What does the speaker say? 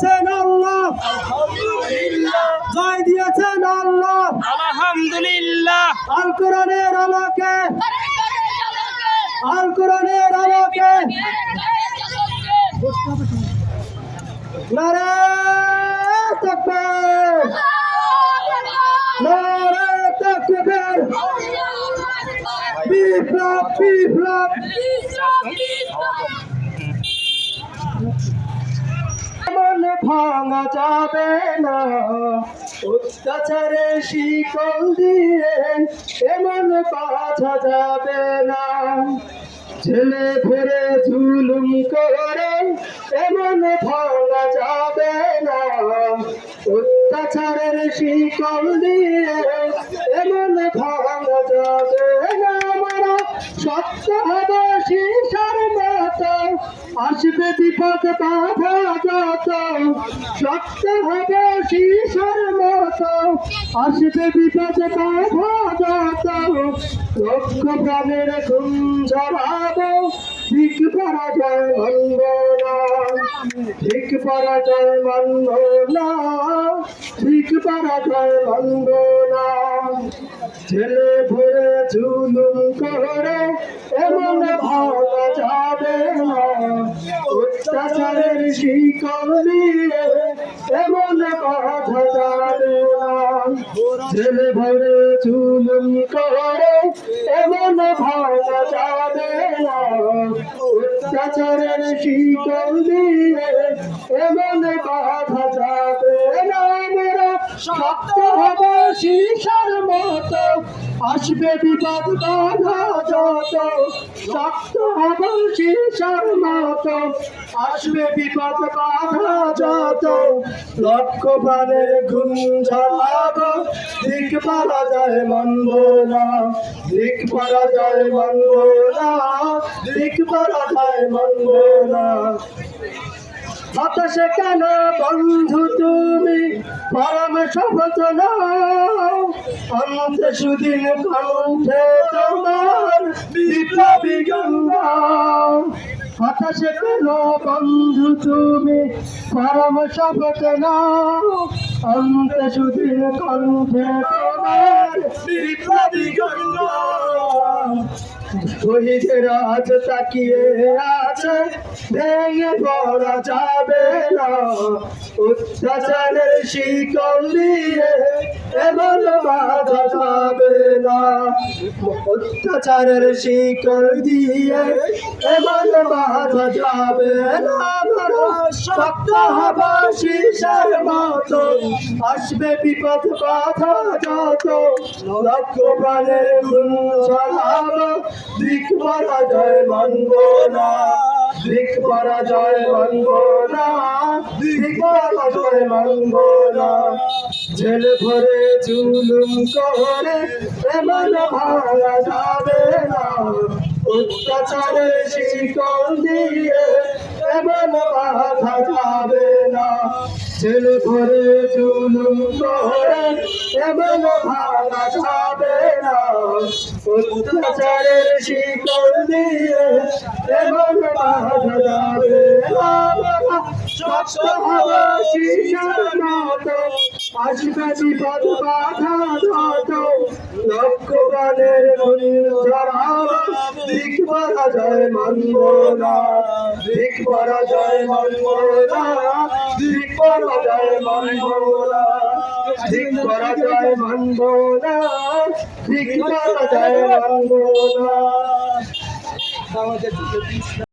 দিয়েছেন আল্লাহ। জয় দিয়েছেন আল্লাহ। আলহামদুলিল্লাহ। আল কোরআনের আলোকে। আল কোরআনের আলোকে। নারে তাকবীর। নারে তাকবীর। বিপ্লব বিপ্লব। বিপ্লব বিপ্লব ভাঙা যাবে না। অত্যাচারে শিকল দিয়ে এমন বাঁধা যাবে না। ছেলে ফেরে ঝুলুম করে এমন ভাঙা যাবে না। অত্যাচারের শিকল দিয়ে আসবে বিপদ বাধা যত। শক্ত হবে শিশার মত। আসবে বিপদ বাধা যত। লক্ষ প্রাণের ঘুম ঝরাবো ঠিক পরাজয় না ঠিক পরাজয় বন্ধ না, ঠিক পরাজয় বন্ধ না। ছেলে ভরে ঝুলুম করে, এমন ভালো যাবে না। অত্যাচারের শিকার দিয়ে এমন না। ছেলে ভরে ঝুলুম করে, এমন ভাবা যাবে অত্যাচারের শিকল দিয়ে এমন বাধা যাবে না। আমরা শক্ত হব শিশার মতো। আসবে বিপদ বাধা যত শক্ত হব শিশার মতো? আসবে বিপদ বাধা যত। লক্ষ প্রাণের ঘুম ঝরাব দিক পারা যায় মানব না দিক পারা যায় মানব দিক পারা যায় মানব হতাশে কেন বন্ধু তুমি? পরম নাও। অন্তে সুদিন কণ্ঠে তোমার বিপ্লবী গঙ্গা হতাশে কেন বন্ধু তুমি? পরম নাও। অন্তে সুদিন কণ্ঠে তোমার বিপ্লবী গঙ্গা আজ তাকিয়ে আছে ভেঙে পড়া যাবে না অত্যাচারের শিকল দিয়ে এমন বাধা যাবে না, অত্যাচারের শিকল দিয়ে এমন বাধা যাবে না শক্ত হবা শিশার মতো। আসবে বিপদ বাধা যত, লক্ষ প্রাণের গুণ ছড়াবো। দিক পরাজয় মানব না, দিক পরাজয় মানব না, দিক পরাজয় মানব না। জেল ভরে, জুলুম করে, এমন ভাঙা যাবে না। অত্যাচারের শিকল দিয়ে এমন বাধা যাবে না। জেল ভরে, জুলুম করে, এমন ভাঙা যাবে না। অত্যাচারের শিকল দিয়ে এমন বাধা যাবে না। আসবে বিপদ বাধা যত লক্ষ গানের মনির ধরাব দিক পরা মানব না দিক পরা যায় মানব দিক পরা যায় মানব দিক পরা যায় মানব দিক পরা মানব না